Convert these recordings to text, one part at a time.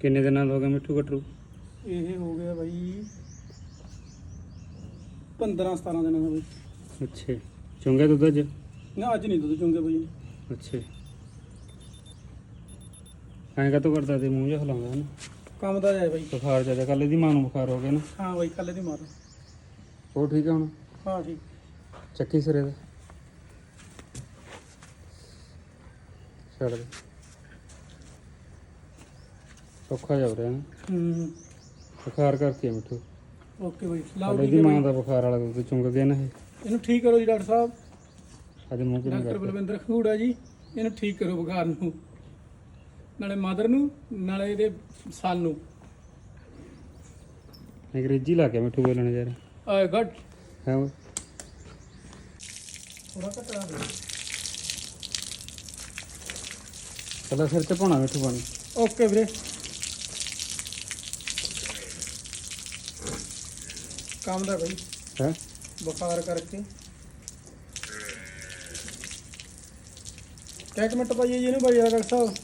ਕਿੰਨੇ ਦਿਨਾਂ ਦਾ ਹੋ ਗਿਆ ਮਿੱਠੂ ਕਟਰੂ ਇਹ ਹੋ ਗਿਆ ਬਾਈ 15 17 ਦਿਨਾਂ ਦਾ ਬਾਈ। ਅੱਛਾ। ਚੁੰਗਾ ਦੁੱਧ ਅੱਜ? ਨਾ ਅੱਜ ਨਹੀਂ ਦੁੱਧ ਚੁੰਗੇ ਬਾਈ। ਅੱਛਾ। ਐਂ ਕਾ ਕਰਦਾ ਤੇ ਮੂੰਹ ਜਿਹਾ ਹਿਲਾਉਂਦਾ ਹਨ? ਕੰਮ ਦਾ ਜਾਏ ਬਾਈ। ਬੁਖਾਰ ਜ਼ਿਆਦਾ ਕੱਲ ਇਹਦੀ ਮਾਂ ਨੂੰ ਬੁਖਾਰ ਹੋ ਗਿਆ ਨਾ। ਹਾਂ ਬਾਈ ਕੱਲੇ ਦੀ ਮਾਰ ਉਹ ਠੀਕ ਹੁਣ? ਹਾਂ ਠੀਕ। ਚੱਕੀ ਸਿਰੇ ਦਾ ਛੱਡ ਦੇ। ਔਖਾ ਜਾ ਰਿਹਾ ਨਾ। ਹੂੰ। ਬੁਖਾਰ ਕਰਕੇ ਆ ਮਿੱਠੂ। ਓਕੇ ਬਾਈ ਲਾਓ ਹੈ ਮਾਂ। ਦਾ ਬੁਖਾਰ ਵਾਲਾ ਦੁੱਧ ਚੁੰਗ ਗਿਆ ਨਾ ਇਹ। ਇਹਨੂੰ ਠੀਕ ਕਰੋ ਜੀ ਡਾਕਟਰ ਸਾਹਿਬ। ਅੱਜ ਮੂੰਹ ਕਿਵੇਂ ਡਾਕਟਰ ਕਰਦਾ ਬਲਵਿੰਦਰ ਖੂੜਾ ਜੀ ਇਹਨੂੰ ਠੀਕ ਕਰੋ ਬੁਖਾਰ ਨੂੰ। ਨਾਲੇ ਮਦਰ ਨੂੰ ਨਾਲੇ ਇਹਦੇ ਸਾਲ ਨੂੰ। ਅੰਗਰੇਜ਼ੀ ਲਾ ਕੇ ਮਿੱਠੂ ਬੋਲਣ ਯਾਰ ਆਏ ਗੱਡ। ਹੈ ਓਏ ਥੋੜਾ ਘਟਾ ਦੇ ਪਹਿਲਾਂ ਸਿਰ ਤੇ ਪਾਉਣਾ ਮਿੱਠੂ ਪਾਣੀ। ਓਕੇ ਵੀਰੇ। ਕੰਮ ਦਾ ਬਾਈ। ਹੈ? ਬੁਖਾਰ ਕਰਕੇ। ਕਿੰਨੇ ਮਿੰਟ ਪਾਈਏ ਜੀ ਇਹਨੂੰ ਬਾਈ ਡਾਕਟਰ ਸਾਹਿਬ।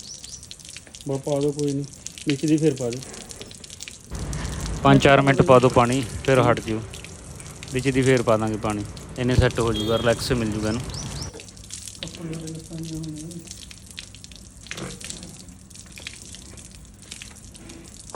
ਬਾ ਪਾ ਦੋ ਕੋਈ ਨਹੀਂ। ਵਿੱਚ ਦੀ ਫਿਰ ਪਾ ਦੋ 5-4 ਮਿੰਟ ਪਾ ਦਿਓ ਪਾਣੀ ਫਿਰ ਹਟ ਜਿਓ। ਵਿੱਚ ਦੀ ਫੇਰ ਪਾ ਦਾਂਗੇ ਪਾਣੀ। ਇਹਨੇ ਸੈੱਟ ਹੋ ਜਾਊਗਾ ਰਿਲੈਕਸ ਮਿਲ ਜੂਗਾ ਇਹਨੂੰ।